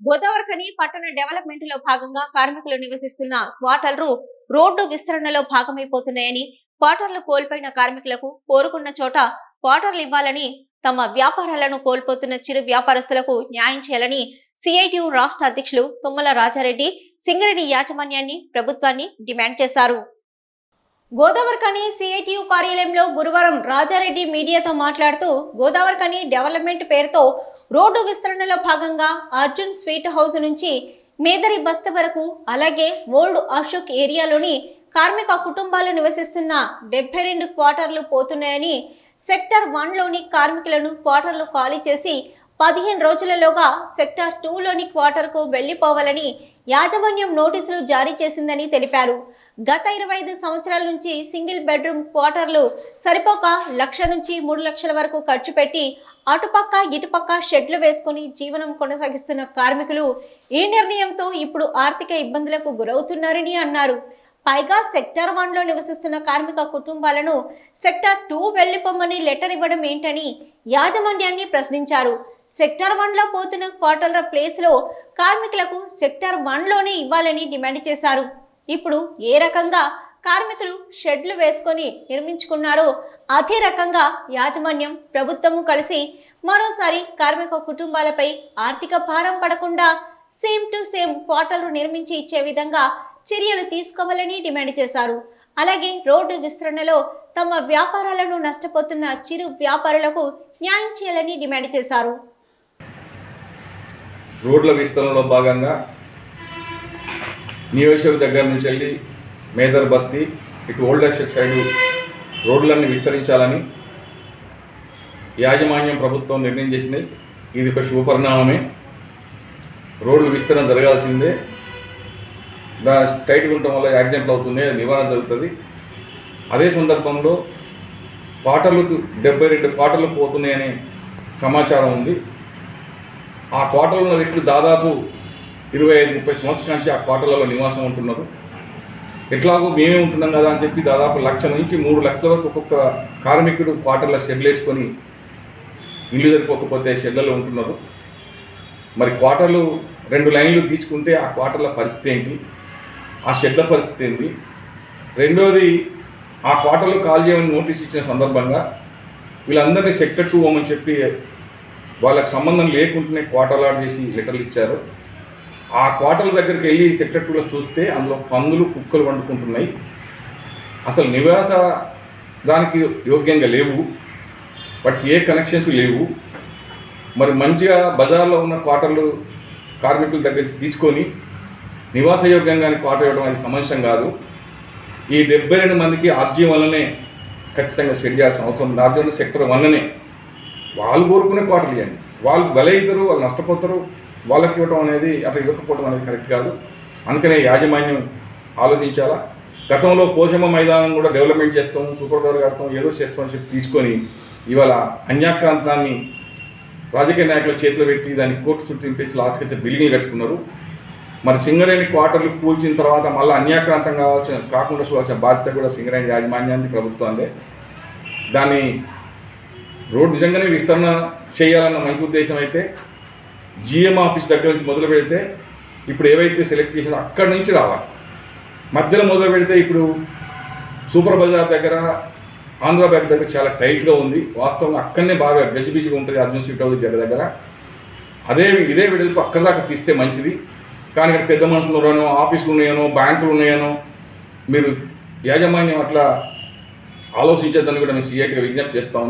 గోదావరికని పట్టణ డెవలప్మెంట్లో భాగంగా కార్మికులు నివసిస్తున్న క్వార్టర్లు రోడ్డు విస్తరణలో భాగమైపోతున్నాయని క్వార్టర్లు కోల్పోయిన కార్మికులకు కోరుకున్న చోట క్వార్టర్లు ఇవ్వాలని తమ వ్యాపారాలను కోల్పోతున్న చిరు వ్యాపారస్తులకు న్యాయం చేయాలని సిఐటియు రాష్ట్ర అధ్యక్షులు తుమ్మల రాజారెడ్డి సింగరేణి యాజమాన్యాన్ని ప్రభుత్వాన్ని డిమాండ్ చేశారు. గోదావరికని సిఐటియు కార్యాలయంలో గురువారం రాజారెడ్డి మీడియాతో మాట్లాడుతూ గోదావరికని డెవలప్మెంట్ పేరుతో రోడ్డు విస్తరణలో భాగంగా అర్జున్ స్వీట్ హౌస్ నుంచి మేదరి బస్తీ వరకు అలాగే ఓల్డ్ అశోక్ ఏరియాలోని కార్మిక కుటుంబాలు నివసిస్తున్న డెబ్బై రెండు క్వార్టర్లు పోతున్నాయని సెక్టర్ వన్లోని కార్మికులను క్వార్టర్లు ఖాళీ చేసి పదిహేను రోజులలోగా సెక్టార్ టూలోని క్వార్టర్కు వెళ్ళిపోవాలని యాజమాన్యం నోటీసులు జారీ చేసిందని తెలిపారు. గత ఇరవై ఐదు సంవత్సరాల నుంచి సింగిల్ బెడ్రూమ్ క్వార్టర్లు సరిపోక లక్ష నుంచి మూడు లక్షల వరకు ఖర్చు పెట్టి అటుపక్క ఇటుపక్క షెడ్లు వేసుకుని జీవనం కొనసాగిస్తున్న కార్మికులు ఈ నిర్ణయంతో ఇప్పుడు ఆర్థిక ఇబ్బందులకు గురవుతున్నారని అన్నారు. పైగా సెక్టార్ వన్లో నివసిస్తున్న కార్మిక కుటుంబాలను సెక్టార్ టూ వెళ్ళిపోమ్మని లెటర్ ఇవ్వడం ఏంటని యాజమాన్యాన్ని ప్రశ్నించారు. సెక్టార్ వన్లో పోతున్న క్వార్టర్ల ప్లేస్లో కార్మికులకు సెక్టార్ వన్లోనే ఇవ్వాలని డిమాండ్ చేశారు. ఇప్పుడు ఏ రకంగా కార్మికులు షెడ్లు వేసుకొని నిర్మించుకున్నారో అదే రకంగా యాజమాన్యం ప్రభుత్వము కలిసి మరోసారి కార్మిక కుటుంబాలపై ఆర్థిక భారం పడకుండా సేమ్ టు సేమ్ క్వార్టర్లు నిర్మించి ఇచ్చే విధంగా చర్యలు తీసుకోవాలని డిమాండ్ చేశారు. అలాగే రోడ్డు విస్తరణలో తమ వ్యాపారాలను నష్టపోతున్న చిరు వ్యాపారులకు న్యాయం చేయాలని డిమాండ్ చేశారు. రోడ్ల విస్తరణలో భాగంగా నియోజక దగ్గర నుంచి వెళ్ళి మేదర్ బస్తీ ఇటు ఓల్డ్ అక్షక్ సైడు రోడ్లన్నీ విస్తరించాలని యాజమాన్యం ప్రభుత్వం నిర్ణయం చేసింది. ఇది ఒక శుభపరిణామమే. రోడ్లు విస్తరణ జరగాల్సిందే. దా టైట్గా ఉండటం వల్ల యాక్సిడెంట్లు అవుతుంది నివారణ జరుగుతుంది. అదే సందర్భంలో క్వార్టర్లు డెబ్బై రెండు క్వార్టర్లు పోతున్నాయనే సమాచారం ఉంది. ఆ క్వార్టర్లో ఉన్న వ్యక్తులు దాదాపు ఇరవై ఐదు ముప్పై సంవత్సరాల నుంచి ఆ క్వార్టర్లలో నివాసం ఉంటున్నారు. ఎట్లాగో మేమే ఉంటున్నాం కదా అని చెప్పి దాదాపు లక్ష నుంచి మూడు లక్షల వరకు ఒక్కొక్క కార్మికుడు క్వార్టర్లో షెడ్లు వేసుకొని ఇల్లు సరిపోకపోతే షెడ్లలో ఉంటున్నారు. మరి క్వార్టర్లు రెండు లైన్లు తీసుకుంటే ఆ క్వార్టర్ల పరిస్థితి ఏంటి? ఆ షెడ్ల పరిస్థితి ఏంటి? రెండోది ఆ క్వార్టర్లు కాల్ చేయమని నోటీస్ ఇచ్చిన సందర్భంగా వీళ్ళందరినీ సెక్టర్ టూ అని చెప్పి వాళ్ళకి సంబంధం లేకుండానే క్వార్టర్ లాట్ చేసి లెటర్లు ఇచ్చారు. ఆ క్వార్టర్ల దగ్గరికి వెళ్ళి సెక్రటరీలో చూస్తే అందులో పందులు కుక్కలు వండుకుంటున్నాయి. అసలు నివాస దానికి యోగ్యంగా లేవు. వాటికి ఏ కనెక్షన్స్ లేవు. మరి మంచిగా బజార్లో ఉన్న క్వార్టర్లు కార్మికుల దగ్గర నుంచి తీసుకొని నివాసయోగ్యంగా క్వార్టర్ ఇవ్వడం అనేది సమస్య కాదు. ఈ డెబ్బై రెండు మందికి ఆర్జీఎం వల్లనే ఖచ్చితంగా సెట్ చేయాల్సిన అవసరం ఉంది. ఆర్జీఎం సెక్టర్ వల్లనే వాళ్ళు కోరుకునే క్వార్టర్లు ఇవ్వండి. వాళ్ళు బలైతారు వాళ్ళు నష్టపోతారు. వాళ్ళకి ఇవ్వటం అనేది అట్లా ఇవ్వకపోవడం అనేది కరెక్ట్ కాదు. అందుకనే యాజమాన్యం ఆలోచించాలా? గతంలో పోషమ మైదానం కూడా డెవలప్మెంట్ చేస్తాం సూపర్ పవర్ కడతాం ఏదో చేస్తాం అని చెప్పి తీసుకొని ఇవాళ అన్యాక్రాంతాన్ని రాజకీయ నాయకుల చేతిలో పెట్టి దాన్ని కోర్టు చుట్టూ తింపేసి లాస్ట్కి వచ్చే బిల్డింగ్లు కట్టుకున్నారు. మరి సింగరేణి క్వార్టర్లు కూల్చిన తర్వాత మళ్ళీ అన్యాక్రాంతం కావాల్సిన కాకుండా చూడాల్సిన బాధ్యత కూడా సింగరేణి యాజమాన్యానికి ప్రభుత్వాన్ని దాన్ని రోడ్ నిజంగానే విస్తరణ చేయాలన్న మంచి ఉద్దేశం అయితే జిఎం ఆఫీస్ దగ్గర నుంచి మొదలు పెడితే ఇప్పుడు ఏవైతే సెలెక్ట్ చేసినా అక్కడి నుంచి రావాలి. మధ్యలో మొదలు పెడితే ఇప్పుడు సూపర్ బజార్ దగ్గర ఆంధ్ర బ్యాంక్ దగ్గర చాలా టైట్గా ఉంది. వాస్తవంగా అక్కడనే బాగా గజిబిజిగా ఉంటుంది అర్జున్ స్వీట్ హౌస్ దగ్గర దగ్గర. అదే ఇదే వెడల్పు అక్కడ దాకా తీస్తే మంచిది. కానీ ఇక్కడ పెద్ద మనుషులు ఉన్నాయనో ఆఫీసులు ఉన్నాయనో బ్యాంకులు ఉన్నాయనో మీరు యాజమాన్యం అట్లా ఆలోచించద్దని కూడా నేను సీఐకి విజ్ఞప్తి చేస్తా